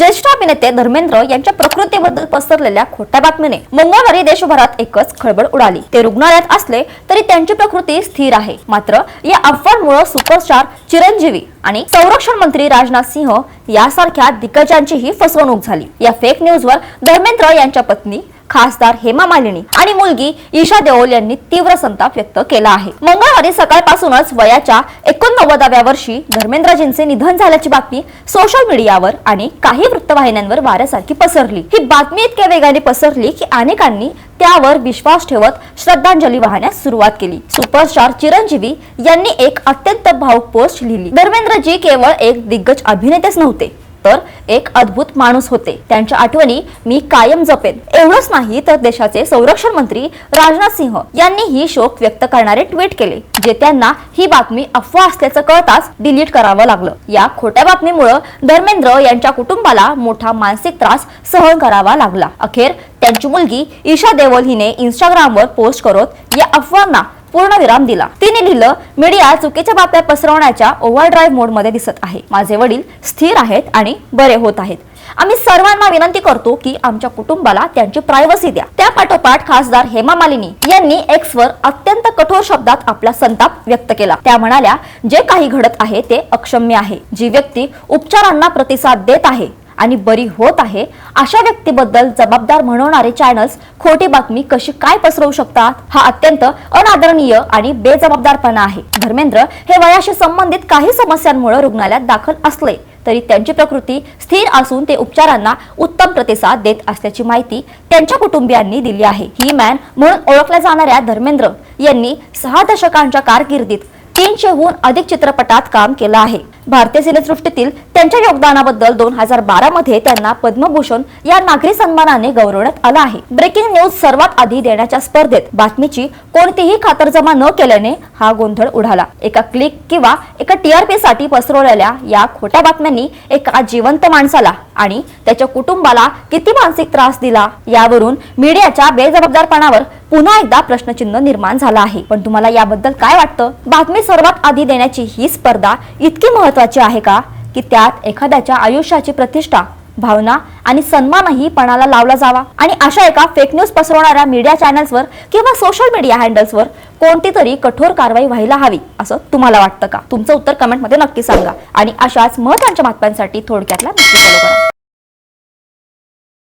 ज्येष्ठ अभिनेते धर्मेंद्र यांच्या प्रकृतीबद्दल पसरलेल्या खोट्या बातमीने मंगळवारी देशभरात एकच खळबळ उडाली. ते रुग्णालयात असले तरी त्यांची प्रकृती स्थिर आहे. मात्र या अफवांमुळे सुपरस्टार चिरंजीवी आणि संरक्षण मंत्री राजनाथ सिंह यासारख्या दिग्गजांचीही फसवणूक झाली. या फेक न्यूजवर धर्मेंद्र यांच्या पत्नी खासदार हेमा मालिनी आणि मुलगी ईशा देओल यांनी तीव्र संताप व्यक्त केला आहे. मंगळवारी सकाळपासूनच वयाच्या एकोणनव्वदाव्या वर्षी धर्मेंद्रजींचे निधन झाल्याची बातमी सोशल मीडियावर आणि काही वृत्तवाहिन्यांवर वाऱ्यासारखी पसरली. ही बातमी इतक्या वेगाने पसरली की अनेकांनी त्यावर विश्वास ठेवत श्रद्धांजली वाहण्यास सुरुवात केली. सुपरस्टार चिरंजीवी यांनी एक अत्यंत भावुक पोस्ट लिहिली. धर्मेंद्रजी केवळ एक दिग्गज अभिनेतेच नव्हते. तर एक अद्भुत माणूस होते. त्यांच्या आठवणी मी कायम जपेन. एवढंच नाही तर देशाचे संरक्षण मंत्री राजनाथ सिंह यांनी ही शोक व्यक्त करणारे ट्विट केले जे त्यांना ही बातमी अफवा असल्याचं कळताच डिलीट करावं लागलं. या खोट्या बातमीमुळे धर्मेंद्र यांच्या कुटुंबाला मोठा मानसिक त्रास सहन करावा लागला. अखेर त्यांची मुलगी ईशा देवल हिने इंस्टाग्रामवर पोस्ट करत या अफवांना पूर्णविराम दिला. तिने लिहिलं मीडिया चुकीच्या बातम्या पसरवण्याच्या ओव्हरड्राईव्ह मोडमध्ये दिसत आहे. माझे वडील स्थिर आहेत आणि बरे होत आहेत. आम्ही सर्वांना विनंती करतो की आमच्या कुटुंबाला त्यांची प्रायव्हसी द्या. त्या पाठोपाठ खासदार हेमा मालिनी यांनी एक्स वर अत्यंत कठोर शब्दात आपला संताप व्यक्त केला. त्या म्हणाल्या जे काही घडत आहे ते अक्षम्य आहे. जी व्यक्ती उपचारांना प्रतिसाद देत आहे आणि बरी होत आहे अशा व्यक्तीबद्दल जबाबदार म्हणवणारे चॅनल्स खोटी बातमी कशी काय पसरवू शकतात हा अत्यंत अनादरणीय आणि बेजबाबदारपणा आहे. धर्मेंद्र हे वयाशी संबंधित काही समस्यांमुळे रुग्णालयात दाखल असले तरी त्यांची प्रकृती स्थिर असून ते उपचारांना उत्तम प्रतिसाद देत असल्याची माहिती त्यांच्या कुटुंबियांनी दिली आहे. ही मॅन म्हणून ओळखल्या जाणाऱ्या धर्मेंद्र यांनी सहा दशकांच्या कारकिर्दीत तीनशेहून अधिक चित्रपटात काम केलं आहे. भारतीय सिनेसृष्टीतील त्यांच्या योगदानाबद्दल दोन हजार बारा मध्ये त्यांना पद्मभूषण या नागरी सन्मानाने गौरवण्यात आलं आहे. ब्रेकिंग न्यूज सर्वात आधी देण्याच्या स्पर्धेत बातमीची कोणतीही खातरजमा न केल्याने हा गोंधळ उडाला. एका क्लिक किंवा एका टीआरपी साठी पसरवलेल्या या खोट्या बातम्यांनी एका जिवंत माणसाला आणि त्याच्या कुटुंबाला किती मानसिक त्रास दिला यावरून मीडियाच्या बेजबाबदारपणावर पुन्हा एकदा प्रश्नचिन्ह निर्माण झाला आहे. पण तुम्हाला याबद्दल काय वाटतं? बातमी सर्वात आधी देण्याची ही स्पर्धा इतकी महत्वाची आहे का? की त्यात एखाद्याच्या आयुष्याची प्रतिष्ठा भावना आणि सन्मानही पणाला लावला जावा. आणि अशा एका फेक न्यूज पसरवणाऱ्या मीडिया चॅनल्सवर किंवा सोशल मीडिया हँडल्सवर कोणती तरी कठोर कारवाई व्हायला हवी असं तुम्हाला वाटतं का? तुमचं उत्तर कमेंटमध्ये नक्की सांगा. आणि अशाच महत्त्वाच्या बातम्यांसाठी थोडक्यातला नक्की फॉलो करा.